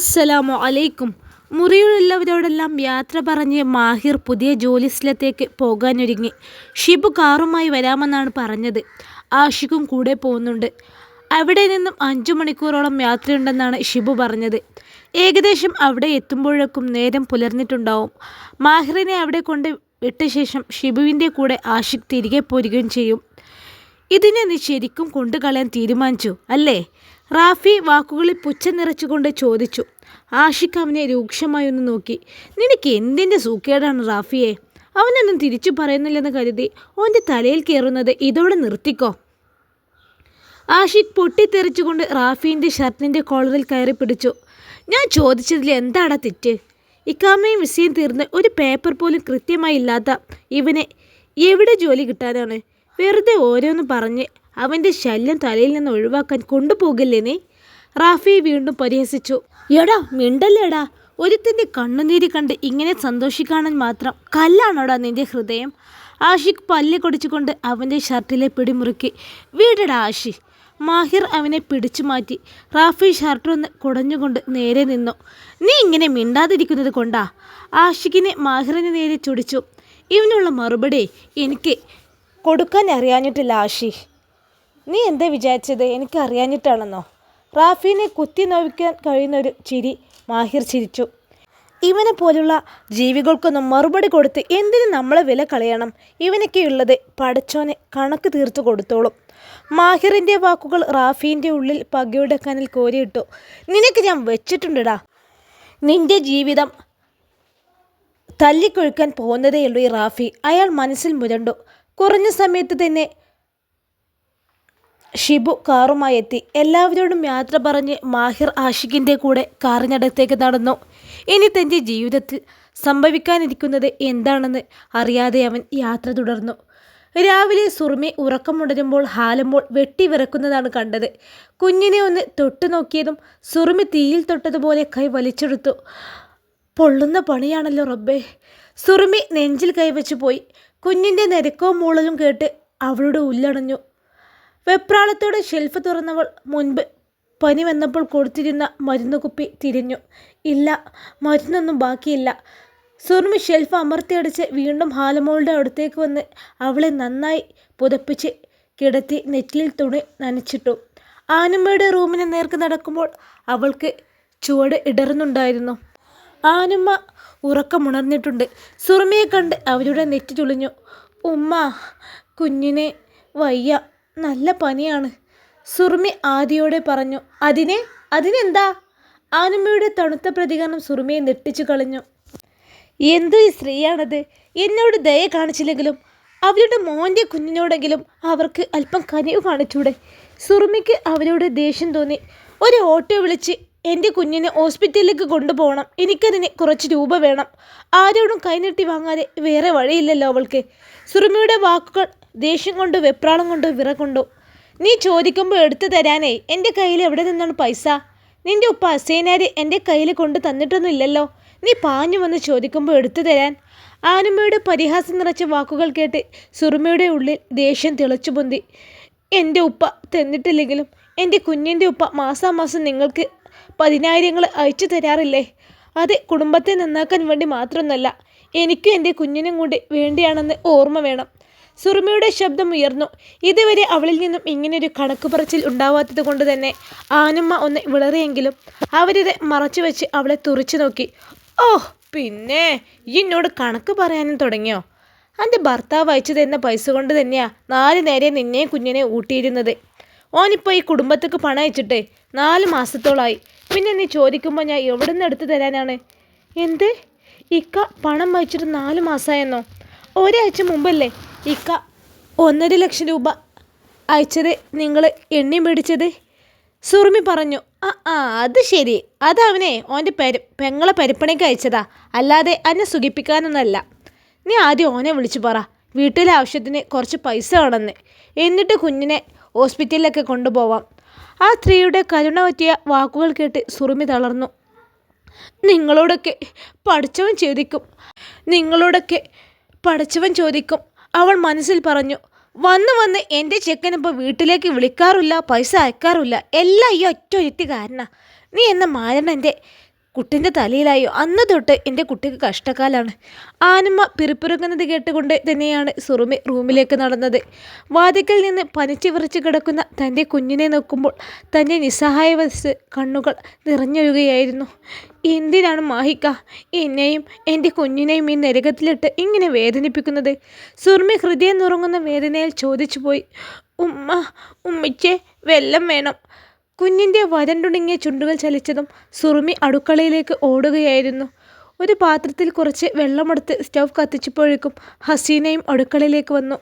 അസ്സലാമു അലൈക്കും. മുറിയിലുള്ളവരോടെല്ലാം യാത്ര പറഞ്ഞ് മാഹിർ പുതിയ ജോലി സ്ഥലത്തേക്ക് പോകാനൊരുങ്ങി. ഷിബു കാറുമായി വരാമെന്നാണ് പറഞ്ഞത്. ആഷിഖും കൂടെ പോകുന്നുണ്ട്. അവിടെ നിന്നും അഞ്ചു മണിക്കൂറോളം യാത്രയുണ്ടെന്നാണ് ഷിബു പറഞ്ഞത്. ഏകദേശം അവിടെ എത്തുമ്പോഴേക്കും നേരം പുലർന്നിട്ടുണ്ടാവും. മാഹിറിനെ അവിടെ കൊണ്ട് വിട്ട ശേഷം ഷിബുവിന്റെ കൂടെ ആഷിഖ് തിരികെ പോരുകയും ചെയ്യും. ഇതിനെ നീ ശരിക്കും കൊണ്ടുകളയാൻ തീരുമാനിച്ചു അല്ലേ? റാഫി വാക്കുകളിൽ പുച്ഛം നിറച്ചുകൊണ്ട് ചോദിച്ചു. ആഷിഖ് അവനെ രൂക്ഷമായി ഒന്ന് നോക്കി. നിനക്ക് എന്തിന്റെ സൂക്കേടാണ് റാഫിയെ? അവനൊന്നും തിരിച്ചു പറയുന്നില്ലെന്ന് കരുതി ഓന്റെ തലയിൽ കയറുന്നത് ഇതോടെ നിർത്തിക്കോ? ആഷിഖ് പൊട്ടിത്തെറിച്ചുകൊണ്ട് റാഫീന്റെ ഷർട്ടിന്റെ കോളറിൽ കയറി പിടിച്ചു. ഞാൻ ചോദിച്ചതിൽ എന്താടാ തെറ്റ്? ഇക്കാമയും വിസയും തീർന്ന് ഒരു പേപ്പർ പോലും കൃത്യമായി ഇല്ലാത്ത ഇവനെ എവിടെ ജോലി കിട്ടാനാണ്? വെറുതെ ഓരോന്ന് പറഞ്ഞ് അവന്റെ ശല്യം തലയിൽ നിന്ന് ഒഴിവാക്കാൻ കൊണ്ടുപോകില്ലേ നീ റാഫി വീണ്ടും പരിഹസിച്ചു. എടാ മിണ്ടല്ലേടാ? ഒരുത്തിന്റെ കണ്ണുനീര് കണ്ട് ഇങ്ങനെ സന്തോഷിക്കാണെന്ന് മാത്രം കല്ലാണോടാ നിന്റെ ഹൃദയം? ആഷിഖ് പല്ല് കൊടിച്ചുകൊണ്ട് അവന്റെ ഷർട്ടിലെ പിടിമുറുക്കി. വീടടാ ആഷി. മാഹിർ അവനെ പിടിച്ചു മാറ്റി. റാഫി ഷർട്ടൊന്ന് കുടഞ്ഞുകൊണ്ട് നേരെ നിന്നു. നീ ഇങ്ങനെ മിണ്ടാതിരിക്കുന്നത് കൊണ്ടാ? ആഷിഖിനെ മാഹിറിന് നേരെ ചുടിച്ചു. ഇവനുള്ള മറുപടി എനിക്ക് കൊടുക്കാൻ അറിയാഞ്ഞിട്ടില്ല ആഷി. നീ എന്താ വിചാരിച്ചത്? എനിക്ക് അറിയാഞ്ഞിട്ടാണെന്നോ? റാഫീനെ കുത്തി നോവിക്കാൻ കഴിയുന്നൊരു ചിരി മാഹിർ ചിരിച്ചു. ഇവനെ പോലുള്ള ജീവികൾക്കൊന്നും മറുപടി കൊടുത്ത് എന്തിനു നമ്മളെ വില കളയണം? ഇവനൊക്കെയുള്ളത് പടച്ചോനെ കണക്ക് തീർത്തു കൊടുത്തോളും. മാഹിറിന്റെ വാക്കുകൾ റാഫീന്റെ ഉള്ളിൽ പകയുടെ കനിൽ കോരിയിട്ടു. നിനക്ക് ഞാൻ വെച്ചിട്ടുണ്ടടാ. നിന്റെ ജീവിതം തല്ലിക്കൊഴുക്കാൻ പോകുന്നതേയുള്ളൂ ഈ റാഫി. അയാൾ മനസ്സിൽ മുരണ്ടു. കുറഞ്ഞ സമയത്ത് തന്നെ ഷിബു കാറുമായി എത്തി. എല്ലാവരോടും യാത്ര പറഞ്ഞ് മാഹിർ ആഷിഖിന്റെ കൂടെ കാറിനടുത്തേക്ക് നടന്നു. ഇനി തന്റെ ജീവിതത്തിൽ സംഭവിക്കാനിരിക്കുന്നത് എന്താണെന്ന് അറിയാതെ അവൻ യാത്ര തുടർന്നു. രാവിലെ സുറുമി ഉറക്കമുണരുമ്പോൾ ഹാലുമ്പോൾ വെട്ടി വിറക്കുന്നതാണ് കണ്ടത്. കുഞ്ഞിനെ ഒന്ന് തൊട്ടു നോക്കിയതും സുറുമി തീയിൽ തൊട്ടതുപോലെ കൈ വലിച്ചെടുത്തു. പൊള്ളുന്ന പണിയാണല്ലോ റബ്ബേ. സുറുമി നെഞ്ചിൽ കൈവച്ചു പോയി. കുഞ്ഞിന്റെ നിരക്കവും മൂളലും കേട്ട് അവളുടെ ഉല്ലടഞ്ഞു വെപ്രാളത്തോടെ ഷെൽഫ് തുറന്നവൾ മുൻപ് പനി വന്നപ്പോൾ കൊടുത്തിരുന്ന മരുന്ന് കുപ്പി തിരിഞ്ഞു. ഇല്ല മരുന്നൊന്നും ബാക്കിയില്ല. സുർമി ഷെൽഫ് അമർത്തിയടിച്ച് വീണ്ടും ഹാലമോളുടെ അടുത്തേക്ക് വന്ന് അവളെ നന്നായി പുതപ്പിച്ച് കിടത്തി നെറ്റിയിൽ തുണി നനച്ചിട്ടു. ആനുമ്മയുടെ റൂമിന് നേർക്ക് നടക്കുമ്പോൾ അവൾക്ക് ചുവട് ഇടറുന്നുണ്ടായിരുന്നു ആനുമ്മ ഉറക്കമുണർന്നിട്ടുണ്ട്. സുറുമിയെ കണ്ട് അവരുടെ നെറ്റി ചുളിഞ്ഞു. ഉമ്മ കുഞ്ഞിനെ വയ്യ. നല്ല പനിയാണ്. സുറുമി ആദിയോടെ പറഞ്ഞു അതിനെ? അതിനെന്താ? ആനുമ്മയുടെ തണുത്ത പ്രതികരണം സുറുമിയെ നെട്ടിച്ചു കളഞ്ഞു. എന്ത് ഈ സ്ത്രീയാണത്? എന്നോട് ദയ കാണിച്ചില്ലെങ്കിലും അവരുടെ മോന്റെ കുഞ്ഞിനോടെങ്കിലും അവർക്ക് അല്പം കനിവ് കാണിച്ചൂടെ? സുറുമിക്ക് അവരോട് ദേഷ്യം തോന്നി. ഒരു ഓട്ടോ വിളിച്ച് എന്റെ കുഞ്ഞിനെ ഹോസ്പിറ്റലിലേക്ക് കൊണ്ടുപോകണം. എനിക്കതിന് കുറച്ച് രൂപ വേണം. ആരോടും കൈനീട്ടി വാങ്ങാതെ വേറെ വഴിയില്ലല്ലോ അവൾക്ക്. സുറുമിയുടെ വാക്കുകൾ ദേഷ്യം കൊണ്ടോ വെപ്രാളം കൊണ്ടോ വിറകൊണ്ടോ നീ ചോദിക്കുമ്പോൾ എടുത്തു തരാനേ എന്റെ കയ്യിൽ എവിടെ നിന്നാണ് പൈസ? നിന്റെ ഉപ്പ അസേനാരി എന്റെ കയ്യിൽ കൊണ്ട് തന്നിട്ടൊന്നും ഇല്ലല്ലോ. നീ പാഞ്ഞു വന്ന് ചോദിക്കുമ്പോൾ എടുത്തു തരാൻ. ആനുമ്മയുടെ പരിഹാസം നിറച്ച വാക്കുകൾ കേട്ട് സുറുമയുടെ ഉള്ളിൽ ദേഷ്യം തിളച്ചു പൊന്തി. എന്റെ ഉപ്പ തന്നിട്ടില്ലെങ്കിലും എന്റെ കുഞ്ഞിന്റെ ഉപ്പ മാസാമാസം നിങ്ങൾക്ക് പതിനായിരങ്ങൾ അയച്ചു തരാറില്ലേ? അത് കുടുംബത്തെ നന്നാക്കാൻ വേണ്ടി മാത്രമൊന്നല്ല എനിക്കും എന്റെ കുഞ്ഞിനും കൂടി വേണ്ടിയാണെന്ന് ഓർമ്മ വേണം. സുറുമയുടെ ശബ്ദം ഉയർന്നു. ഇതുവരെ അവളിൽ നിന്നും ഇങ്ങനൊരു കണക്ക് പറച്ചിൽ ഉണ്ടാവാത്തത് കൊണ്ട് തന്നെ ആനമ്മ ഒന്ന് വിളറിയെങ്കിലും അവരിത് മറച്ചു വെച്ച് അവളെ തുറച്ചു നോക്കി. ഓ പിന്നെ എന്നോട് കണക്ക് പറയാനും തുടങ്ങിയോ? അന്റെ ഭർത്താവ് അയച്ചു തരുന്ന പൈസ കൊണ്ട് തന്നെയാ നാല് നേരെ നിന്നെ കുഞ്ഞിനെ ഊട്ടിയിരുന്നത് ഓനിപ്പോൾ ഈ കുടുംബത്തേക്ക് പണം അയച്ചിട്ട് നാല് മാസത്തോളായി. പിന്നെ നീ ചോദിക്കുമ്പോൾ ഞാൻ എവിടെ നിന്ന് എടുത്തു തരാനാണ്? എന്ത്? ഇക്ക പണം വായിച്ചിട്ട് നാല് മാസമായെന്നോ ഒരാഴ്ച മുമ്പല്ലേ ഇക്ക ഒന്നര ലക്ഷം രൂപ അയച്ചത് നിങ്ങൾ എണ്ണി മേടിച്ചത്? സുറുമി പറഞ്ഞു ആ ആ അത് ശരി. അത് അവനെ ഓന്റെ പെര പെങ്ങളെ പരിപ്പണിക്ക് അയച്ചതാ. അല്ലാതെ എന്നെ സുഖിപ്പിക്കാനൊന്നല്ല. നീ ആദ്യം ഓനെ വിളിച്ചു പറ. വീട്ടിലെ ആവശ്യത്തിന് കുറച്ച് പൈസ വേണമെന്ന്. എന്നിട്ട് കുഞ്ഞിനെ ഹോസ്പിറ്റലിലൊക്കെ കൊണ്ടുപോവാം. ആ സ്ത്രീയുടെ കരുണ പറ്റിയ വാക്കുകൾ കേട്ട് സുറുമി തളർന്നു. നിങ്ങളോടൊക്കെ പഠിച്ചവൻ ചോദിക്കും. നിങ്ങളോടൊക്കെ പഠിച്ചവൻ ചോദിക്കും. അവൾ മനസ്സിൽ പറഞ്ഞു വന്ന് വന്ന് എന്റെ ചെക്കനിപ്പോൾ വീട്ടിലേക്ക് വിളിക്കാറില്ല പൈസ അയക്കാറില്ല എല്ലാം ഈ ഒറ്റ ഒരുത്തി കാരണ നീ എന്ന മാരണന്റെ കുട്ടിന്റെ തലയിലായോ? അന്ന് തൊട്ട് എന്റെ കുട്ടിക്ക് കഷ്ടക്കാലാണ് ആനമ്മ പിറുപ്പിറുക്കുന്നത് കേട്ടുകൊണ്ട് തന്നെയാണ് സുറുമി റൂമിലേക്ക് നടന്നത്. വാതിക്കൽ നിന്ന് പനിച്ചു വിറച്ച് കിടക്കുന്ന തന്റെ കുഞ്ഞിനെ നോക്കുമ്പോൾ തന്റെ നിസ്സഹായ വസ് കണ്ണുകൾ നിറഞ്ഞൊഴുകയായിരുന്നു. എന്തിനാണ് മാഹിക്ക എന്നെയും എന്റെ കുഞ്ഞിനെയും ഈ നരകത്തിലിട്ട് ഇങ്ങനെ വേദനിപ്പിക്കുന്നത്? സുർമി ഹൃദയം നുറങ്ങുന്ന വേദനയിൽ ചോദിച്ചു പോയി ഉമ്മ ഉമ്മയ്ക്ക് വെള്ളം വേണം. കുഞ്ഞിന്റെ വരണ്ടുണങ്ങിയ ചുണ്ടുകൾ ചലിച്ചതും സുറുമി അടുക്കളയിലേക്ക് ഓടുകയായിരുന്നു. ഒരു പാത്രത്തിൽ കുറച്ച് വെള്ളമെടുത്ത് സ്റ്റവ് കത്തിച്ചപ്പോഴേക്കും ഹസീനയും അടുക്കളയിലേക്ക് വന്നു.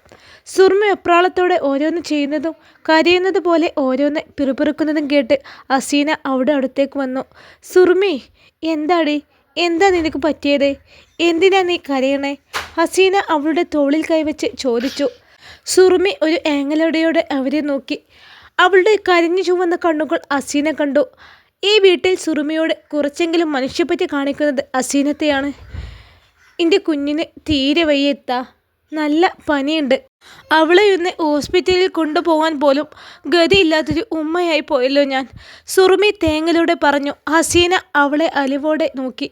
സുർമി എപ്രാളത്തോടെ ഓരോന്ന് ചെയ്യുന്നതും കരയുന്നത് പോലെ ഓരോന്ന് പിറുപിറുക്കുന്നതും കേട്ട് ഹസീന അവിടെ അടുത്തേക്ക് വന്നു. സുർമി എന്താടി? എന്താ നിനക്ക് പറ്റിയത്? എന്തിനാ നീ കരയണേ? ഹസീന അവളുടെ തോളിൽ കൈവച്ച് ചോദിച്ചു. സുർമി ഒരു ഏങ്ങലോടെയോടെ അവരെ നോക്കി. അവളുടെ കരിഞ്ഞു ചുവന്ന കണ്ണുകൾ ഹസീന കണ്ടു. ഈ വീട്ടിൽ സുറുമയോട് കുറച്ചെങ്കിലും മനുഷ്യപ്പറ്റി കാണിക്കുന്നത് അസീനത്തെയാണ്. എന്റെ കുഞ്ഞിന് തീരെ വയ്യെത്ത. നല്ല പനിയുണ്ട്. അവളെ ഇന്ന് ഹോസ്പിറ്റലിൽ കൊണ്ടുപോകാൻ പോലും ഗതിയില്ലാത്തൊരു ഉമ്മയായി പോയല്ലോ ഞാൻ. സുറുമി തേങ്ങലൂടെ പറഞ്ഞു ഹസീന അവളെ അലിവോടെ നോക്കി.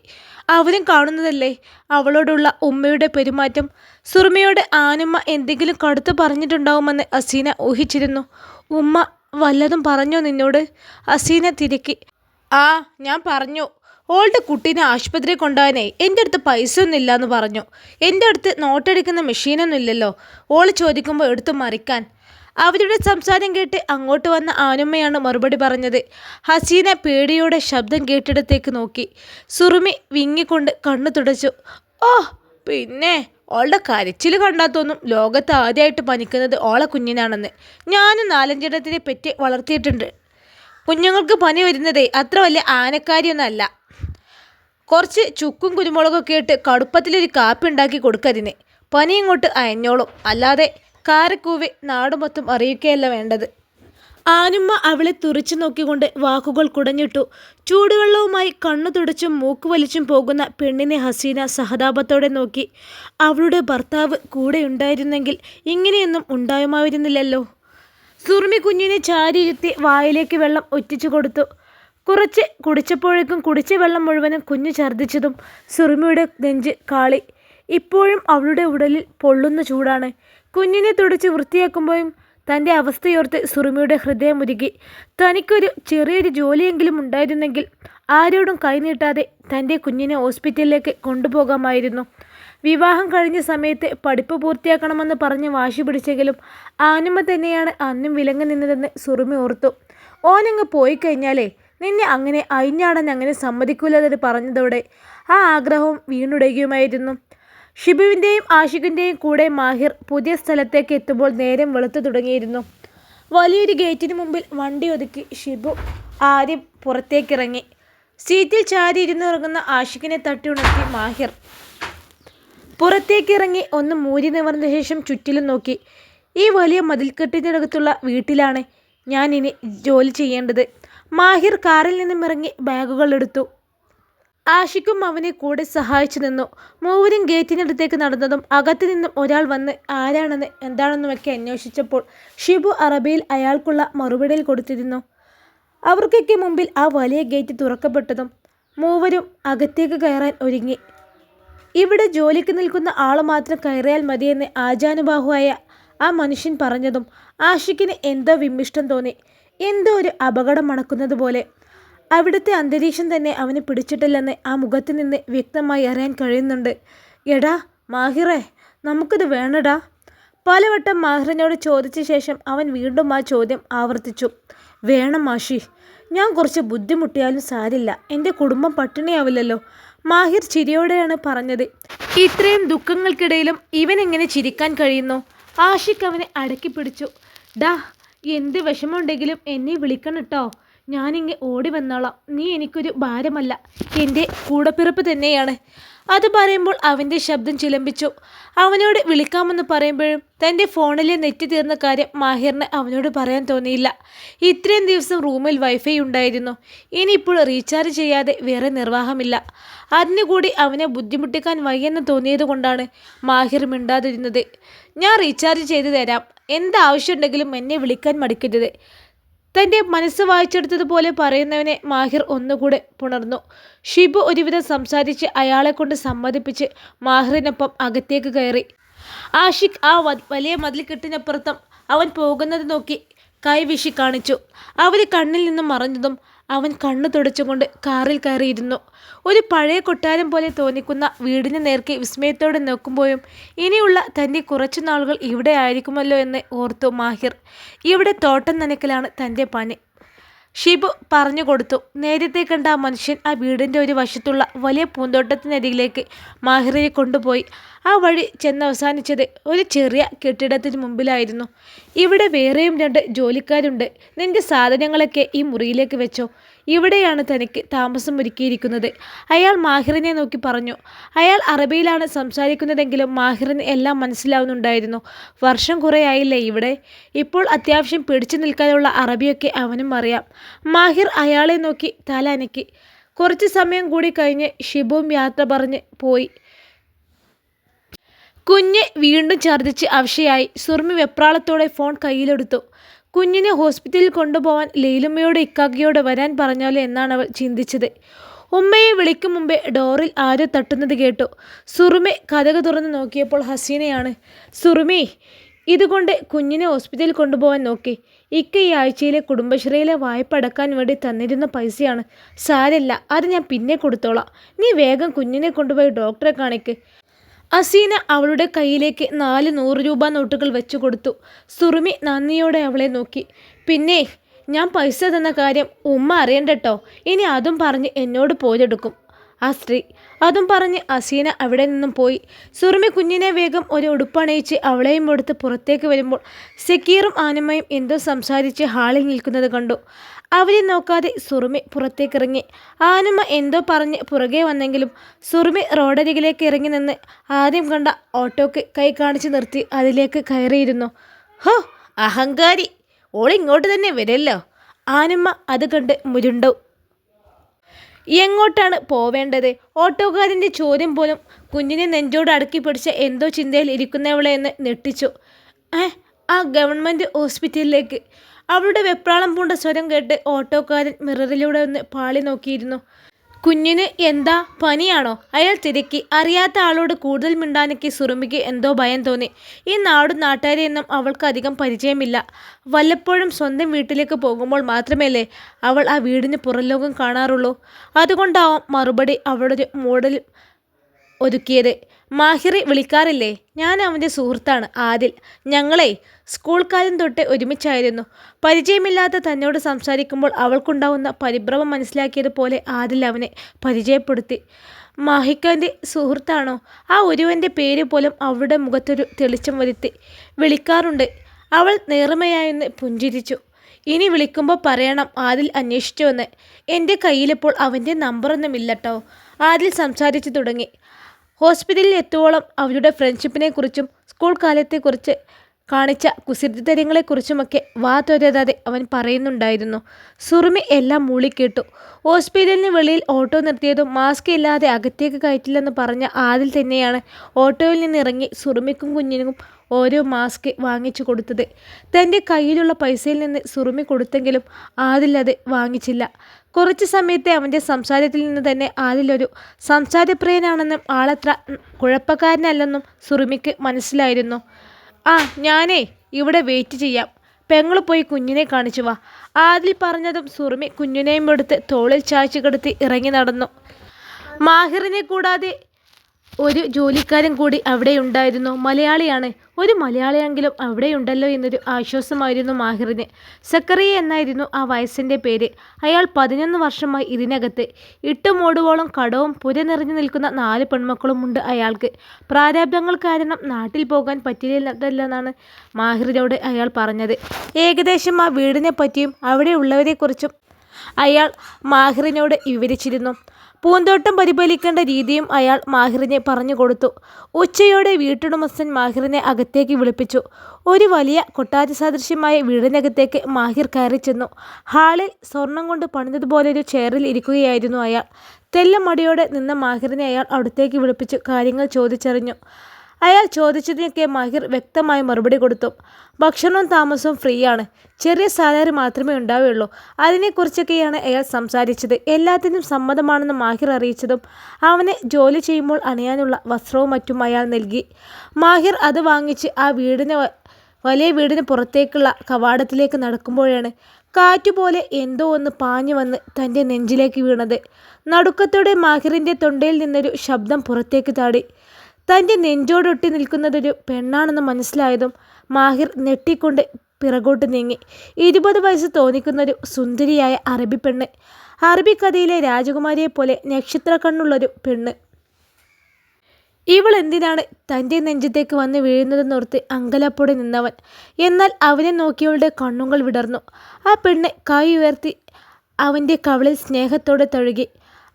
അവരും കാണുന്നതല്ലേ അവളോടുള്ള ഉമ്മയുടെ പെരുമാറ്റം. സുറുമിയോട് ആനുമ്മ എന്തെങ്കിലും കടുത്ത് പറഞ്ഞിട്ടുണ്ടാവുമെന്ന് ഹസീന ഊഹിച്ചിരുന്നു. ഉമ്മ വല്ലതും പറഞ്ഞോ നിന്നോട്? ഹസീന തിരക്കി. ആ ഞാൻ പറഞ്ഞു. ഓളുടെ കുട്ടീനെ ആശുപത്രി കൊണ്ടുപോകാനേ എന്റെ അടുത്ത് പൈസ ഒന്നും ഇല്ലയെന്ന് പറഞ്ഞു. എന്റെ അടുത്ത് നോട്ടെടുക്കുന്ന മെഷീനൊന്നും ഇല്ലല്ലോ ഓൾ ചോദിക്കുമ്പോൾ എടുത്തു മറിക്കാൻ. അവരുടെ സംസാരം കേട്ട് അങ്ങോട്ട് വന്ന ആനുമ്മയാണ് മറുപടി പറഞ്ഞത്. ഹസീന പേടിയോടെ ശബ്ദം കേട്ടിടത്തേക്ക് നോക്കി. സുറുമി വിങ്ങിക്കൊണ്ട് കണ്ണു തുടച്ചു. ഓ പിന്നെ ഓളുടെ കരച്ചിൽ കണ്ടാൽ തോന്നും ലോകത്ത് ആദ്യമായിട്ട് പനിക്കുന്നത് ഓളെ കുഞ്ഞിനാണെന്ന്. ഞാനും നാലഞ്ചിടത്തിനെ പറ്റി വളർത്തിയിട്ടുണ്ട്. കുഞ്ഞുങ്ങൾക്ക് പനി വരുന്നത് അത്ര വലിയ ആനക്കാരിയൊന്നല്ല. കുറച്ച് ചുക്കും കുരുമുളകൊക്കെ ഇട്ട് കടുപ്പത്തിലൊരു കാപ്പി ഉണ്ടാക്കി കൊടുക്കതിന് പനി ഇങ്ങോട്ട് അയഞ്ഞോളും. അല്ലാതെ കാരക്കൂവി നാട് മൊത്തം അറിയിക്കുകയല്ല വേണ്ടത്. ആനുമ്മ അവളെ തുറച്ചു നോക്കിക്കൊണ്ട് വാക്കുകൾ കുടഞ്ഞിട്ടു ചൂടുവെള്ളവുമായി കണ്ണു തുടച്ചും മൂക്ക് വലിച്ചും പോകുന്ന പെണ്ണിനെ ഹസീന സഹതാപത്തോടെ നോക്കി. അവളുടെ ഭർത്താവ് കൂടെ ഉണ്ടായിരുന്നെങ്കിൽ ഇങ്ങനെയൊന്നും ഉണ്ടായുമായിരുന്നില്ലല്ലോ. സുറുമി കുഞ്ഞിനെ ചാരിയിരുത്തി വായിലേക്ക് വെള്ളം ഒറ്റിച്ചു കൊടുത്തു. കുറച്ച് കുടിച്ചപ്പോഴേക്കും കുടിച്ച വെള്ളം മുഴുവനും കുഞ്ഞ് ഛർദ്ദിച്ചതും സുറുമിയുടെ നെഞ്ച് കാളി. ഇപ്പോഴും അവളുടെ ഉടലിൽ പൊള്ളുന്ന ചൂടാണ്. കുഞ്ഞിനെ തുടച്ച് വൃത്തിയാക്കുമ്പോഴും തന്റെ അവസ്ഥയോർത്ത് സുറുമിയുടെ ഹൃദയം ഉരുകി. തനിക്കൊരു ചെറിയൊരു ജോലിയെങ്കിലും ഉണ്ടായിരുന്നെങ്കിൽ ആരോടും കൈനീട്ടാതെ തന്റെ കുഞ്ഞിനെ ഹോസ്പിറ്റലിലേക്ക് കൊണ്ടുപോകാമായിരുന്നു. വിവാഹം കഴിഞ്ഞ സമയത്ത് പഠിപ്പ് പൂർത്തിയാക്കണമെന്ന് പറഞ്ഞ് വാശി പിടിച്ചെങ്കിലും ആനുമ്മ തന്നെയാണ് അന്നും വിലങ്ങി നിന്നതെന്ന് സുറുമി ഓർത്തു. ഓനങ്ങ് പോയി കഴിഞ്ഞാലേ നിന്നെ അങ്ങനെ അയിഞ്ഞാടാൻ അങ്ങനെ സമ്മതിക്കൂലെന്ന് പറഞ്ഞതോടെ ആ ആഗ്രഹവും വീണുടയുകയുമായിരുന്നു. ഷിബുവിന്റെയും ആഷിഖിന്റെയും കൂടെ മാഹിർ പുതിയ സ്ഥലത്തേക്ക് എത്തുമ്പോൾ നേരം വെളുത്തു തുടങ്ങിയിരുന്നു. വലിയൊരു ഗേറ്റിന് മുമ്പിൽ വണ്ടി ഒതുക്കി ഷിബു ആദ്യം പുറത്തേക്കിറങ്ങി. സീറ്റിൽ ചാരി ഇരുന്നുറങ്ങുന്ന ആഷിഖിനെ തട്ടി ഉണർത്തി മാഹിർ. പുറത്തേക്കിറങ്ങി ഒന്ന് മൂരി നിവർന്ന ശേഷം ചുറ്റിലും നോക്കി. ഈ വലിയ മതിൽക്കെട്ടിനടുത്തുള്ള വീട്ടിലാണ് ഞാൻ ഇനി ജോലി ചെയ്യേണ്ടത്. മാഹിർ കാറിൽ നിന്നും ഇറങ്ങി ബാഗുകൾ എടുത്തു. ആഷിക്കും അവനെ കൂടെ സഹായിച്ചു നിന്നു. മൂവരും ഗേറ്റിനടുത്തേക്ക് നടന്നതും അകത്തു നിന്നും ഒരാൾ വന്ന് ആരാണെന്ന്? എന്താണെന്നുമൊക്കെ അന്വേഷിച്ചപ്പോൾ ഷിബു അറബിയിൽ അയാൾക്കുള്ള മറുപടിയിൽ കൊടുത്തിരുന്നു. അവർക്കൊക്കെ മുമ്പിൽ ആ വലിയ ഗേറ്റ് തുറക്കപ്പെട്ടതും മൂവരും അകത്തേക്ക് കയറാൻ ഒരുങ്ങി. ഇവിടെ ജോലിക്ക് നിൽക്കുന്ന ആൾ മാത്രം കയറിയാൽ മതിയെന്ന് ആജാനുബാഹുവായ ആ മനുഷ്യൻ പറഞ്ഞതും ആഷിക്കിന് എന്തോ വിമ്മിഷ്ടം തോന്നി. എന്തോ ഒരു അപകടം മണക്കുന്നത് പോലെ. അവിടുത്തെ അന്തരീക്ഷം തന്നെ അവന് പിടിച്ചിട്ടില്ലെന്ന് ആ മുഖത്ത് നിന്ന് വ്യക്തമായി അറിയാൻ കഴിയുന്നുണ്ട്. എടാ മാഹിറേ നമുക്കിത് വേണടാ. പലവട്ടം മാഹിറിനോട് ചോദിച്ച ശേഷം അവൻ വീണ്ടും ആ ചോദ്യം ആവർത്തിച്ചു. വേണം മാഷി ഞാൻ കുറച്ച് ബുദ്ധിമുട്ടിയാലും സാരില്ല. എന്റെ കുടുംബം പട്ടിണിയാവില്ലല്ലോ. മാഹിർ ചിരിയോടെയാണ് പറഞ്ഞത്. ഇത്രയും ദുഃഖങ്ങൾക്കിടയിലും ഇവൻ എങ്ങനെ ചിരിക്കാൻ കഴിയുന്നു? ആഷിഖ് അവനെ അടക്കി പിടിച്ചു. ഡാ എന്ത് വിഷമമുണ്ടെങ്കിലും എന്നെ വിളിക്കണം കേട്ടോ ഞാനിങ്ങ് ഓടി വന്നോളാം. നീ എനിക്കൊരു ഭാരമല്ല. എന്റെ കൂടപ്പിറപ്പ് തന്നെയാണ്. അത് പറയുമ്പോൾ അവന്റെ ശബ്ദം ചിലമ്പിച്ചു. അവനോട് വിളിക്കാമെന്ന് പറയുമ്പോഴും തന്റെ ഫോണിലെ നെറ്റ് തീർന്ന കാര്യം മാഹിറിന് അവനോട് പറയാൻ തോന്നിയില്ല. ഇത്രയും ദിവസം റൂമിൽ വൈഫൈ ഉണ്ടായിരുന്നു. ഇനിയിപ്പോൾ റീചാർജ് ചെയ്യാതെ വേറെ നിർവാഹമില്ല. അതിനുകൂടി അവനെ ബുദ്ധിമുട്ടിക്കാൻ വയ്യെന്ന് തോന്നിയതുകൊണ്ടാണ് മാഹിർ മിണ്ടാതിരുന്നത്. ഞാൻ റീചാർജ് ചെയ്തു തരാം. എന്താവശ്യമുണ്ടെങ്കിലും എന്നെ വിളിക്കാൻ മടിക്കരുത്. തന്റെ മനസ്സ് വായിച്ചെടുത്തതുപോലെ പറയുന്നവനെ മാഹിർ ഒന്നുകൂടെ പുണർന്നു. ഷിബു ഒരുവിധം സംസാരിച്ച് അയാളെ കൊണ്ട് സമ്മതിപ്പിച്ച് മാഹിറിനൊപ്പം അകത്തേക്ക് കയറി. ആഷിഖ് ആ വലിയ മതിൽക്കെട്ടിനപ്പുറത്തും അവൻ പോകുന്നത് നോക്കി കൈവീശി കാണിച്ചു. അവർ കണ്ണിൽ നിന്നും മറഞ്ഞതും അവൻ കണ്ണു തുടച്ചുകൊണ്ട് കാറിൽ കയറിയിരുന്നു. ഒരു പഴയ കൊട്ടാരം പോലെ തോന്നിക്കുന്ന വീടിന് നേർക്കെ വിസ്മയത്തോടെ നോക്കുമ്പോഴും ഇനിയുള്ള തന്റെ കുറച്ചു നാളുകൾ ഇവിടെ ആയിരിക്കുമല്ലോ എന്ന് ഓർത്തു മാഹിർ. ഇവിടെ തോട്ടം നനയ്ക്കലാണ് തന്റെ പണി ഷിബു പറഞ്ഞു കൊടുത്തു. നേരത്തെ കണ്ട ആ മനുഷ്യൻ ആ വീടിന്റെ ഒരു വശത്തുള്ള വലിയ പൂന്തോട്ടത്തിനരികിലേക്ക് മാഹിറിനെ കൊണ്ടുപോയി. ആ വഴി ചെന്നവസാനിച്ചത് ഒരു ചെറിയ കെട്ടിടത്തിന് മുമ്പിലായിരുന്നു. ഇവിടെ വേറെയും രണ്ട് ജോലിക്കാരുണ്ട്. നിന്റെ സാധനങ്ങളൊക്കെ ഈ മുറിയിലേക്ക് വെച്ചോ. ഇവിടെയാണ് തനിക്ക് താമസം ഒരുക്കിയിരിക്കുന്നത്. അയാൾ മാഹിറിനെ നോക്കി പറഞ്ഞു. അയാൾ അറബിയിലാണ് സംസാരിക്കുന്നതെങ്കിലും മാഹിറിന് എല്ലാം മനസ്സിലാവുന്നുണ്ടായിരുന്നു. വർഷം കുറേ ആയില്ലേ ഇവിടെ? ഇപ്പോൾ അത്യാവശ്യം പിടിച്ചു നിൽക്കാനുള്ള അറബിയൊക്കെ അവനും അറിയാം. മാഹിർ അയാളെ നോക്കി തല അനക്കി കുറച്ച് സമയം കൂടി കഴിഞ്ഞ് ഷിബുവും യാത്ര പറഞ്ഞ് പോയി. കുഞ്ഞ് വീണ്ടും ഛർദ്ദിച്ച് അവശയായി. സുർമി വെപ്രാളത്തോടെ ഫോൺ കയ്യിലെടുത്തു. കുഞ്ഞിനെ ഹോസ്പിറ്റലിൽ കൊണ്ടുപോകാൻ ലീലുമ്മയോട് ഇക്കാക്കിയോട് വരാൻ പറഞ്ഞാലോ എന്നാണ് അവൾ ചിന്തിച്ചത്. ഉമ്മയെ വിളിക്കും മുമ്പേ ഡോറിൽ ആരോ തട്ടുന്നത് കേട്ടു. സുറുമെ കഥക തുറന്ന് നോക്കിയപ്പോൾ ഹസീനയാണ്. സുറുമേ ഇതുകൊണ്ട് കുഞ്ഞിനെ ഹോസ്പിറ്റലിൽ കൊണ്ടുപോകാൻ നോക്കി. ഇക്ക ഈ ആഴ്ചയിലെ കുടുംബശ്രീയിലെ വായ്പ അടക്കാൻ വേണ്ടി തന്നിരുന്ന പൈസയാണ്. സാരല്ല അത് ഞാൻ പിന്നെ കൊടുത്തോളാം. നീ വേഗം കുഞ്ഞിനെ കൊണ്ടുപോയി ഡോക്ടറെ കാണിക്ക്. അസീന അവളുടെ കയ്യിലേക്ക് നാല് നൂറ് രൂപ നോട്ടുകൾ വെച്ചു കൊടുത്തു. സുറുമി നന്ദിയോടെ അവളെ നോക്കി. പിന്നെ ഞാൻ പൈസ തന്ന കാര്യം ഉമ്മ അറിയണ്ടട്ടോ. ഇനി അതും പറഞ്ഞ് എന്നോട് പോരെടുക്കും. ആ സ്ത്രീ. അതും പറഞ്ഞ് അസീന അവിടെ നിന്നും പോയി. സുറുമി കുഞ്ഞിനെ വേഗം ഒരു ഉടുപ്പണയിച്ച് അവളെയും എടുത്ത് പുറത്തേക്ക് വരുമ്പോൾ സക്കീറും ആനമ്മയും എന്തോ സംസാരിച്ച് ഹാളിൽ നിൽക്കുന്നത് കണ്ടു. അവരെ നോക്കാതെ സുറുമി പുറത്തേക്കിറങ്ങി. ആനമ്മ എന്തോ പറഞ്ഞ് പുറകെ വന്നെങ്കിലും സുറുമി റോഡരികിലേക്ക് ഇറങ്ങി നിന്ന് ആദ്യം കണ്ട ഓട്ടോക്ക് കൈ കാണിച്ച് നിർത്തി അതിലേക്ക് കയറിയിരുന്നു. ഹോ അഹങ്കാരി. ഓളിങ്ങോട്ട് തന്നെ വരല്ലോ. ആനമ്മ അത് കണ്ട് മുരുണ്ടു. എങ്ങോട്ടാണ് പോവേണ്ടത്? ഓട്ടോക്കാരന്റെ ചോദ്യം പോലും കുഞ്ഞിനെ നെഞ്ചോട് അടുക്കി പിടിച്ച എന്തോ ചിന്തയിൽ ഇരിക്കുന്നവളെ എന്ന് ഞെട്ടിച്ചു. ഏ ആ ഗവൺമെന്റ് ഹോസ്പിറ്റലിലേക്ക്. അവളുടെ വെപ്രാളം പൂണ്ട സ്വരം കേട്ട് ഓട്ടോക്കാരൻ മിററിലൂടെ ഒന്ന് പാളി നോക്കിയിരുന്നു. കുഞ്ഞിന് എന്താ പനിയാണോ? അയാൾ തിരക്കി. അറിയാത്ത ആളോട് കൂടുതൽ മിണ്ടാനൊക്കെ സുറുമിക്ക് എന്തോ ഭയം തോന്നി. ഈ നാടും നാട്ടുകാരെയൊന്നും അവൾക്ക് അധികം പരിചയമില്ല. വല്ലപ്പോഴും സ്വന്തം വീട്ടിലേക്ക് പോകുമ്പോൾ മാത്രമല്ലേ അവൾ ആ വീടിന് പുറംലോകം കാണാറുള്ളൂ. അതുകൊണ്ടാവും മറുപടി അവളൊരു മോഡൽ ഒരുക്കിയത് മാഹിറി വിളിക്കാറില്ലേ? ഞാൻ അവന്റെ സുഹൃത്താണ് ആദിൽ. ഞങ്ങളെ സ്കൂൾ കാലം തൊട്ട് ഒരുമിച്ചായിരുന്നു. പരിചയമില്ലാത്ത തന്നോട് സംസാരിക്കുമ്പോൾ അവൾക്കുണ്ടാവുന്ന പരിഭ്രമം മനസ്സിലാക്കിയതുപോലെ ആദിൽ അവനെ പരിചയപ്പെടുത്തി. മാഹിക്കാന്റെ സുഹൃത്താണോ? ആ ഒരുവന്റെ പേര് പോലും അവളുടെ മുഖത്തൊരു തെളിച്ചം വരുത്തി വിളിക്കാറുണ്ട്. അവൾ നേർമയായെന്ന് പുഞ്ചിരിച്ചു. ഇനി വിളിക്കുമ്പോൾ പറയണം ആദിൽ അന്വേഷിച്ചുവെന്ന് എന്റെ കയ്യിലിപ്പോൾ അവന്റെ നമ്പറൊന്നുമില്ലട്ടോ ആദിൽ സംസാരിച്ചു തുടങ്ങി. ഹോസ്പിറ്റലിൽ എത്തുവോളം അവരുടെ ഫ്രണ്ട്ഷിപ്പിനെക്കുറിച്ചും സ്കൂൾ കാലത്തെക്കുറിച്ച് കാണിച്ച കുസൃതിത്തരങ്ങളെക്കുറിച്ചുമൊക്കെ വാ തൊരാതെ അവൻ പറയുന്നുണ്ടായിരുന്നു. സുറുമി എല്ലാം മൂളിക്കേട്ടു. ഹോസ്പിറ്റലിന് വെളിയിൽ ഓട്ടോ നിർത്തിയതും മാസ്ക് ഇല്ലാതെ അകത്തേക്ക് കയറ്റില്ലെന്ന് പറഞ്ഞ ആദിൽ തന്നെയാണ് ഓട്ടോയിൽ നിന്നിറങ്ങി സുറുമിക്കും കുഞ്ഞിനും ഓരോ മാസ്ക് വാങ്ങിച്ചു കൊടുത്തത്. തന്റെ കയ്യിലുള്ള പൈസയിൽ നിന്ന് സുറുമി കൊടുത്തെങ്കിലും ആദിൽ അത് വാങ്ങിച്ചില്ല. കുറച്ച് സമയത്തെ അവന്റെ സംസാരത്തിൽ നിന്ന് തന്നെ ആദിലൊരു സംസാരപ്രിയനാണെന്നും ആളത്ര കുഴപ്പക്കാരനല്ലെന്നും സുറുമിക്ക് മനസ്സിലായിരുന്നു. ആ ഞാനേ ഇവിടെ വെയിറ്റ് ചെയ്യാം. പെങ്ങൾ പോയി കുഞ്ഞിനെ കാണിച്ചു വാ. ആദിൽ പറഞ്ഞതും സുറുമി കുഞ്ഞിനെയും എടുത്ത് തോളിൽ ചാച്ചു കിടത്തി ഇറങ്ങി നടന്നു. മാഹിറിനെ കൂടാതെ ഒരു ജോലിക്കാരൻ കൂടി അവിടെ ഉണ്ടായിരുന്നു. മലയാളിയാണ്. ഒരു മലയാളിയെങ്കിലും അവിടെയുണ്ടല്ലോ എന്നൊരു ആശ്വാസമായിരുന്നു മാഹിറിന്. സക്കറിയ എന്നായിരുന്നു ആ വയസ്സിന്റെ പേര്. അയാൾ പതിനൊന്ന് വർഷമായി ഇതിനകത്ത്. ഇട്ടുമൂടുവോളം കടവും പുര നിറഞ്ഞു നിൽക്കുന്ന നാല് പെൺമക്കളും ഉണ്ട് അയാൾക്ക്. പ്രാരാബ്ദങ്ങൾ കാരണം നാട്ടിൽ പോകാൻ പറ്റില്ലെന്നതല്ലെന്നാണ് മാഹിറിനോട് അയാൾ പറഞ്ഞത്. ഏകദേശം ആ വീടിനെ പറ്റിയും അവിടെയുള്ളവരെക്കുറിച്ചും അയാൾ മാഹിറിനോട് വിവരിച്ചിരുന്നു. പൂന്തോട്ടം പരിപാലിക്കേണ്ട രീതിയും അയാൾ മാഹിറിനെ പറഞ്ഞു കൊടുത്തു. ഉച്ചയോടെ വീട്ടുടമസ്ഥൻ മാഹിറിനെ അകത്തേക്ക് വിളിപ്പിച്ചു. ഒരു വലിയ കൊട്ടാര സദൃശ്യമായ വീടിനകത്തേക്ക് മാഹിർ കയറി ചെന്നു. ഹാളിൽ സ്വർണം കൊണ്ട് പണിതതുപോലൊരു ചെയറിൽ ഇരിക്കുകയായിരുന്നു അയാൾ. തെല്ലമടിയോടെ നിന്ന മാഹിറിനെ അയാൾ അടുത്തേക്ക് വിളിപ്പിച്ചു. കാര്യങ്ങൾ ചോദിച്ചറിഞ്ഞു. അയാൾ ചോദിച്ചതിനൊക്കെ മാഹിർ വ്യക്തമായി മറുപടി കൊടുത്തു. ഭക്ഷണവും താമസവും ഫ്രീ ആണ് ചെറിയ സാലറി മാത്രമേ ഉണ്ടാവുകയുള്ളൂ. അതിനെക്കുറിച്ചൊക്കെയാണ് അയാൾ സംസാരിച്ചത്. എല്ലാത്തിനും സമ്മതമാണെന്ന് മാഹിർ അറിയിച്ചതും അവനെ ജോലി ചെയ്യുമ്പോൾ അണിയാനുള്ള വസ്ത്രവും മറ്റും അയാൾ നൽകി. മാഹിർ അത് വാങ്ങിച്ച് ആ വീടിന് വലിയ വീടിന് പുറത്തേക്കുള്ള കവാടത്തിലേക്ക് നടക്കുമ്പോഴാണ് കാറ്റുപോലെ എന്തോ ഒന്ന് പാഞ്ഞു വന്ന് തന്റെ നെഞ്ചിലേക്ക് വീണത്. നടുക്കത്തോടെ മാഹിറിന്റെ തൊണ്ടയിൽ നിന്നൊരു ശബ്ദം പുറത്തേക്ക് താടി. തന്റെ നെഞ്ചോടൊട്ടി നിൽക്കുന്നതൊരു പെണ്ണാണെന്ന് മനസ്സിലായതും മാഹിർ നെട്ടിക്കൊണ്ട് പിറകോട്ട് നീങ്ങി. ഇരുപത് വയസ്സ് തോന്നിക്കുന്നൊരു സുന്ദരിയായ അറബി പെണ്ണ്. അറബി കഥയിലെ രാജകുമാരിയെ പോലെ നക്ഷത്ര കണ്ണുള്ളൊരു പെണ്ണ്. ഇവൾ എന്തിനാണ് തന്റെ നെഞ്ചത്തേക്ക് വന്ന് വീഴുന്നതെന്നോർത്ത് അങ്കലപ്പോടെ നിന്നവൻ. എന്നാൽ അവനെ നോക്കിയവളുടെ കണ്ണുകൾ വിടർന്നു. ആ പെണ്ണ് കൈ ഉയർത്തി അവന്റെ കവളിൽ സ്നേഹത്തോടെ തഴുകി.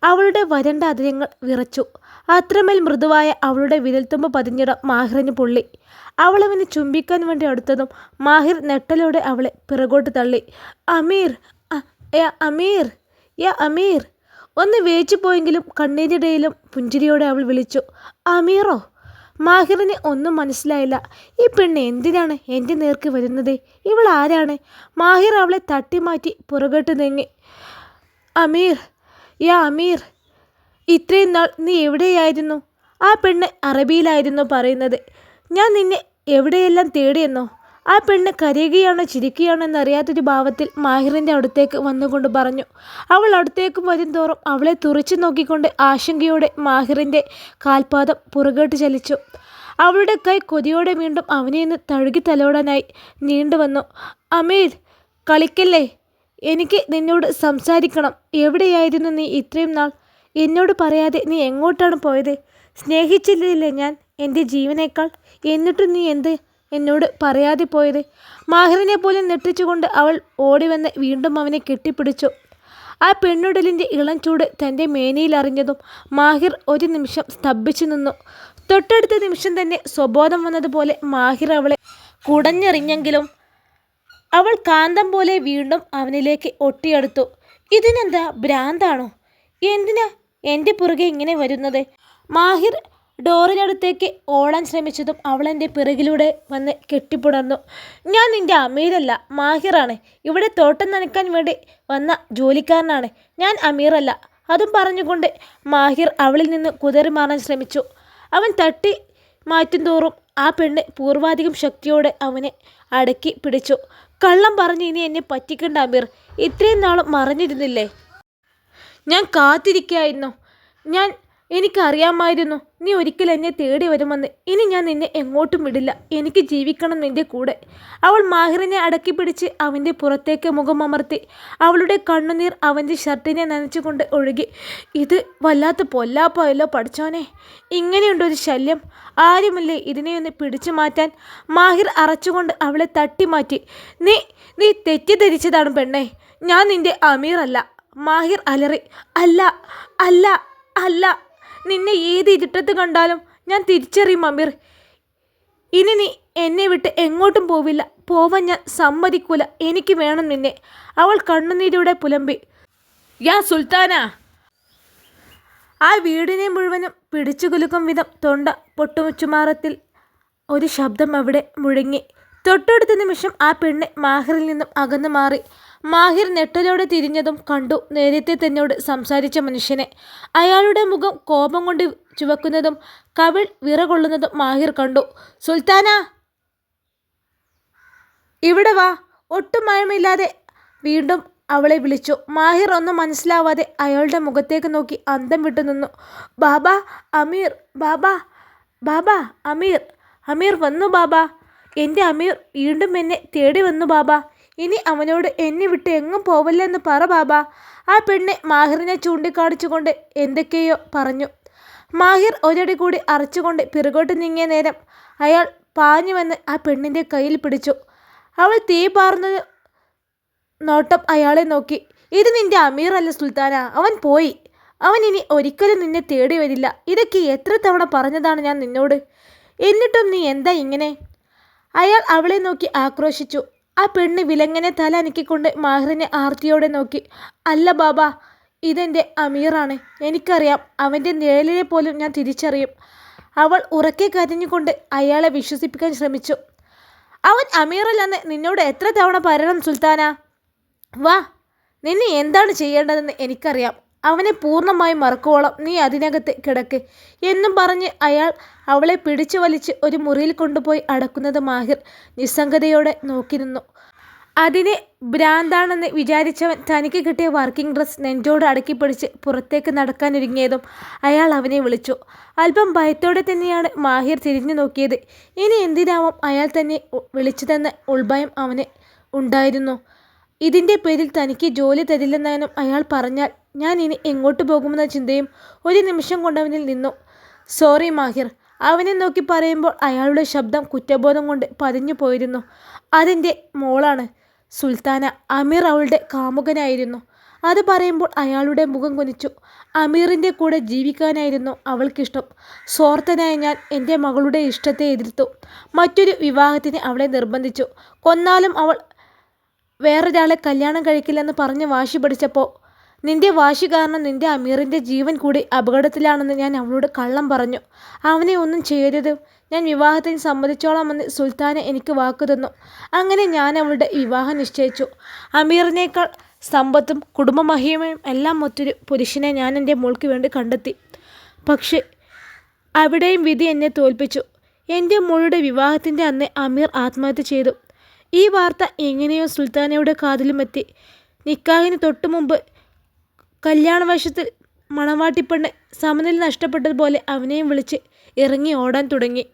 അവളുടെ വരണ്ട അതിരങ്ങൾ വിറച്ചു. അത്രമേൽ മൃദുവായ അവളുടെ വിരൽത്തുമ്പ് പതിഞ്ഞിടം മാഹിറിന് പൊള്ളി. അവളവിനെ ചുംബിക്കാൻ വേണ്ടി അടുത്തതും മാഹിർ നെട്ടലോടെ അവളെ പിറകോട്ട് തള്ളി. അമീർ അമീർ യാ അമീർ. ഒന്ന് വേച്ചു പോയെങ്കിലും കണ്ണീരിടയിലും പുഞ്ചിരിയോടെ അവൾ വിളിച്ചു. അമീറോ? മാഹിറിന് ഒന്നും മനസ്സിലായില്ല. ഈ പെണ്ണ് എന്തിനാണ് എന്റെ നേർക്ക് വരുന്നത്? ഇവൾ ആരാണ്? മാഹിർ അവളെ തട്ടിമാറ്റി പുറകോട്ട് നീങ്ങി. അമീർ യാ അമീർ. ഇത്രയും നാൾ നീ എവിടെയായിരുന്നു? ആ പെണ്ണ് അറബിയിലായിരുന്നു പറയുന്നത്. ഞാൻ നിന്നെ എവിടെയെല്ലാം തേടിയെന്നോ? ആ പെണ്ണ് കരയുകയാണോ ചിരിക്കുകയാണോ എന്നറിയാത്തൊരു ഭാവത്തിൽ മാഹിറിന്റെ അടുത്തേക്ക് വന്നുകൊണ്ട് പറഞ്ഞു. അവൾ അടുത്തേക്ക് വരും തോറും അവളെ തുറച്ചു നോക്കിക്കൊണ്ട് ആശങ്കയോടെ മാഹിറിന്റെ കാൽപാദം പുറകോട്ട് ചലിച്ചു. അവളുടെ കൈ കൊതിയോടെ വീണ്ടും അവനെ ഒന്ന് തഴുകി തലോടാനായി നീണ്ടു വന്നു. അമീർ കളിക്കല്ലേ? എനിക്ക് നിന്നോട് സംസാരിക്കണം. എവിടെയായിരുന്നു നീ ഇത്രയും നാൾ? എന്നോട് പറയാതെ നീ എങ്ങോട്ടാണ് പോയത്? സ്നേഹിച്ചില്ലേ ഞാൻ എന്റെ ജീവനേക്കാൾ? എന്നിട്ടും നീ എന്ത് എന്നോട് പറയാതെ പോയത്? മാഹിറിനെ പോലെ നെട്ടിച്ചുകൊണ്ട് അവൾ ഓടിവന്ന് വീണ്ടും അവനെ കെട്ടിപ്പിടിച്ചു. ആ പെണ്ണുടലിന്റെ ഇളം ചൂട് തന്റെ മേനയിൽ അറിഞ്ഞതും മാഹിർ ഒരു നിമിഷം സ്തംഭിച്ചു നിന്നു. തൊട്ടടുത്ത നിമിഷം തന്നെ സ്വബോധം വന്നതുപോലെ മാഹിർ അവളെ കുടഞ്ഞെറിഞ്ഞെങ്കിലും അവൾ കാന്തം പോലെ വീണ്ടും അവനിലേക്ക് ഒട്ടിയെടുത്തു. ഇതിനെന്താ ഭ്രാന്താണോ? എന്തിനാ എന്റെ പുറകെ ഇങ്ങനെ വരുന്നത്? മാഹിർ ഡോറിനടുത്തേക്ക് ഓടാൻ ശ്രമിച്ചതും അവൾ എന്റെ പിറകിലൂടെ വന്ന് കെട്ടിപ്പുണർന്നു ഞാൻ നിന്റെ അമീരല്ല മാഹിറാണ്. ഇവിടെ തോട്ടം നനയ്ക്കാൻ വേണ്ടി വന്ന ജോലിക്കാരനാണ്. ഞാൻ അമീറല്ല. അതും പറഞ്ഞുകൊണ്ട് മാഹിർ അവളിൽ നിന്ന് കുതറി മാറാൻ ശ്രമിച്ചു. അവൻ തട്ടി മാറ്റും തോറും ആ പെണ്ണ് പൂർവാധികം ശക്തിയോടെ അവനെ അടക്കി പിടിച്ചു. കള്ളം പറഞ്ഞ് ഇനി എന്നെ പറ്റിക്കണ്ട അമീർ. ഇത്രയും നാളും മറഞ്ഞിരുന്നില്ലേ? ഞാൻ കാത്തിരിക്കായിരുന്നു. ഞാൻ എനിക്കറിയാമായിരുന്നു നീ ഒരിക്കൽ എന്നെ തേടി വരുമെന്ന്. ഇനി ഞാൻ നിന്നെ എങ്ങോട്ടും വിടില്ല. എനിക്ക് ജീവിക്കണം നിന്റെ കൂടെ. അവൾ മാഹിറിനെ അടക്കി പിടിച്ച് അവന്റെ പുറത്തേക്ക് മുഖമമർത്തി അവളുടെ കണ്ണുനീർ അവന്റെ ഷർട്ടിനെ നനച്ചുകൊണ്ട് ഒഴുകി. ഇത് വല്ലാത്ത പൊല്ലാപ്പായല്ലോ പഠിച്ചോനെ. ഇങ്ങനെയുണ്ടൊരു ശല്യം. ആരുമില്ലേ ഇതിനെയൊന്ന് പിടിച്ചു മാറ്റാൻ? മാഹിർ അറച്ചുകൊണ്ട് അവളെ തട്ടിമാറ്റി. നീ നീ തെറ്റിദ്ധരിച്ചതാണ് പെണ്ണേ. ഞാൻ നിന്റെ അമീറല്ല. മാഹിർ അലറി അല്ല അല്ല അല്ല നിന്നെ ഏത് ഇരുട്ടത്ത് കണ്ടാലും ഞാൻ തിരിച്ചറിയും അമീർ ഇനി നീ എന്നെ വിട്ട് എങ്ങോട്ടും പോവില്ല. പോവാൻ ഞാൻ സമ്മതിക്കൂല. എനിക്ക് വേണം നിന്നെ. അവൾ കണ്ണുനീരോടെ പുലമ്പി യാ സുൽത്താന. ആ വീടിനെ മുഴുവനും പിടിച്ചു കുലുക്കും വിധം തൊണ്ട പൊട്ടുമുച്ചുമാറത്തിൽ ഒരു ശബ്ദം അവിടെ മുഴങ്ങി. തൊട്ടടുത്ത നിമിഷം ആ പെണ്ണ് മാഹറിൽ നിന്നും അകന്നു മാറി മാഹിർ നെട്ടലോടെ തിരിഞ്ഞതും കണ്ടു നേരത്തെ തന്നോട് സംസാരിച്ച മനുഷ്യനെ. അയാളുടെ മുഖം കോപം കൊണ്ട് ചുവക്കുന്നതും കവിൾ വിറകൊള്ളുന്നതും മാഹിർ കണ്ടു. സുൽത്താന ഇവിടെ വാ. ഒട്ടും മയമില്ലാതെ വീണ്ടും അവളെ വിളിച്ചു. മാഹിർ ഒന്നും മനസ്സിലാവാതെ അയാളുടെ മുഖത്തേക്ക് നോക്കി അന്തം വിട്ടു നിന്നു. ബാബ അമീർ ബാബ ബാബ അമീർ അമീർ വന്നു ബാബ. എന്റെ അമീർ വീണ്ടും എന്നെ തേടി വന്നു ബാബ. ഇനി അവനോട് എന്നെ വിട്ട് എങ്ങും പോവല്ലെന്ന് പറ ബാബ. ആ പെണ്ണ് മാഹിറിനെ ചൂണ്ടിക്കാണിച്ചുകൊണ്ട് എന്തൊക്കെയോ പറഞ്ഞു. മാഹിർ ഒരടി കൂടി അറച്ചുകൊണ്ട് പിറകോട്ട് നീങ്ങിയ നേരം അയാൾ പാഞ്ഞു വന്ന് ആ പെണ്ണിന്റെ കയ്യിൽ പിടിച്ചു. അവൾ തീ പാർന്നത് നോട്ടം അയാളെ നോക്കി. ഇത് നിന്റെ അമീർ അല്ല സുൽത്താന അവൻ പോയി. അവൻ ഇനി ഒരിക്കലും നിന്നെ തേടി വരില്ല. ഇതൊക്കെ എത്ര തവണ പറഞ്ഞതാണ് ഞാൻ നിന്നോട്? എന്നിട്ടും നീ എന്താ ഇങ്ങനെ? അയാൾ അവളെ നോക്കി ആക്രോശിച്ചു. ആ പെണ്ണ് വിലങ്ങനെ തല അനക്കിക്കൊണ്ട് മാഹ്റിനെ ആർത്തിയോടെ നോക്കി. അല്ല ബാബ ഇതെന്റെ അമീറാണ്. എനിക്കറിയാം അവന്റെ നിഴലിനെ പോലും ഞാൻ തിരിച്ചറിയും. അവൾ ഉറക്കെ കരഞ്ഞുകൊണ്ട് അയാളെ വിശ്വസിപ്പിക്കാൻ ശ്രമിച്ചു. അവൻ അമീറല്ലെന്ന് നിന്നോട് എത്ര തവണ പറയണം സുൽത്താന? വാ നിന്നെ എന്താണ് ചെയ്യേണ്ടതെന്ന് എനിക്കറിയാം. അവനെ പൂർണമായി മറക്കുവോളം നീ അതിനകത്ത് കിടക്ക്. എന്നും പറഞ്ഞ് അയാൾ അവളെ പിടിച്ചു വലിച്ച് ഒരു മുറിയിൽ കൊണ്ടുപോയി അടക്കുന്നത് മാഹിർ നിസ്സംഗതയോടെ നോക്കിരുന്നു അതിനെ ഭ്രാന്താണെന്ന് വിചാരിച്ചവൻ തനിക്ക് കിട്ടിയ വർക്കിംഗ് ഡ്രസ് നെഞ്ചോട് അടക്കി പിടിച്ച് പുറത്തേക്ക് നടക്കാനൊരുങ്ങിയതും അയാൾ അവനെ വിളിച്ചു. അല്പം ഭയത്തോടെ തന്നെയാണ് മാഹിർ തിരിഞ്ഞു നോക്കിയത്. ഇനി എന്തിനാവും അയാൾ തന്നെ വിളിച്ചതെന്ന ഉൾഭയം അവന് ഉണ്ടായിരുന്നു. ഇതിന്റെ പേരിൽ തനിക്ക് ജോലി തരില്ലെന്നാനും അയാൾ പറഞ്ഞാൽ ഞാൻ ഇനി എങ്ങോട്ട് പോകുമെന്ന ചിന്തയും ഒരു നിമിഷം കൊണ്ടവനിൽ നിന്നു. സോറി മാഹിർ. അവനെ നോക്കി പറയുമ്പോൾ അയാളുടെ ശബ്ദം കുറ്റബോധം കൊണ്ട് പതിഞ്ഞു പോയിരുന്നു. അതിന്റെ മോളാണ്. സുൽത്താന അമീർ അവളുടെ കാമുകനായിരുന്നു. അത് പറയുമ്പോൾ അയാളുടെ മുഖം കൊനിച്ചു. അമീറിന്റെ കൂടെ ജീവിക്കാനായിരുന്നു അവൾക്കിഷ്ടം. സ്വാർത്ഥനായ ഞാൻ എന്റെ മകളുടെ ഇഷ്ടത്തെ എതിർത്തു. മറ്റൊരു വിവാഹത്തിന് അവളെ നിർബന്ധിച്ചു. കൊന്നാലും അവൾ വേറൊരാളെ കല്യാണം കഴിക്കില്ലെന്ന് പറഞ്ഞ് വാശി പിടിച്ചപ്പോൾ നിന്റെ വാശി കാരണം നിന്റെ അമീറിന്റെ ജീവൻ കൂടി അപകടത്തിലാണെന്ന് ഞാൻ അവളോട് കള്ളം പറഞ്ഞു. അവനെ ഒന്നും ചെയ്യരുത്. ഞാൻ വിവാഹത്തിന് സമ്മതിച്ചോളാമെന്ന് സുൽത്താന എനിക്ക് വാക്കു തന്നു. അങ്ങനെ ഞാൻ അവളുടെ വിവാഹം നിശ്ചയിച്ചു. അമീറിനേക്കാൾ സമ്പത്തും കുടുംബമഹിമയും എല്ലാം മറ്റൊരു പുരുഷനെ ഞാൻ എന്റെ മോൾക്ക് വേണ്ടി കണ്ടെത്തി. പക്ഷേ അവിടെയും വിധി എന്നെ തോൽപ്പിച്ചു. എന്റെ മോളുടെ വിവാഹത്തിന്റെ അന്ന് അമീർ ആത്മഹത്യ ചെയ്തു. ഈ വാർത്ത എങ്ങനെയോ സുൽത്താനയുടെ കാതിലുമെത്തി. നിക്കാഹിന് തൊട്ടു മുമ്പ് കല്യാണവശത്തിൽ മണവാട്ടിപ്പെണ്ണ് സമനില നഷ്ടപ്പെട്ടതുപോലെ അവനെയും വിളിച്ച് ഇറങ്ങി ഓടാൻ തുടങ്ങി.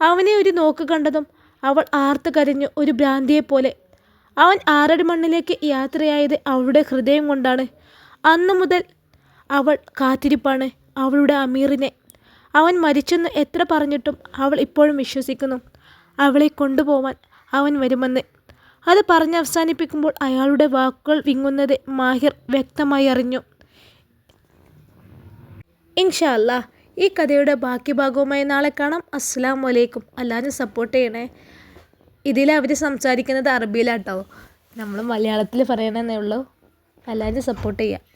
അവനെ ഒരു നോക്ക് കണ്ടതും അവൾ ആർത്ത് കരഞ്ഞു ഒരു ഭ്രാന്തിയെപ്പോലെ. അവൻ ആറടി മണ്ണിലേക്ക് യാത്രയായത് അവളുടെ ഹൃദയം കൊണ്ടാണ്. അന്നു മുതൽ അവൾ കാത്തിരിപ്പാണ് അവളുടെ അമീറിനെ. അവൻ മരിച്ചെന്ന് എത്ര പറഞ്ഞിട്ടും അവൾ ഇപ്പോഴും വിശ്വസിക്കുന്നു. അവളെ കൊണ്ടുപോവാൻ അവൻ വരുമെന്ന്. അത് പറഞ്ഞ് അവസാനിപ്പിക്കുമ്പോൾ അയാളുടെ വാക്കുകൾ വിങ്ങുന്നത് മാഹിർ വ്യക്തമായി അറിഞ്ഞു. ഇൻഷാ അല്ലാ ഈ കഥയുടെ ബാക്കി ഭാഗവുമായി നാളെ കാണാം. അസ്സാം വലൈക്കും എല്ലാവരും സപ്പോർട്ട് ചെയ്യണേ. ഇതിൽ അവർ സംസാരിക്കുന്നത് അറബിയിലാട്ടോ. നമ്മൾ മലയാളത്തിൽ പറയണമെന്നേ ഉള്ളൂ. എല്ലാവരും സപ്പോർട്ട് ചെയ്യാം.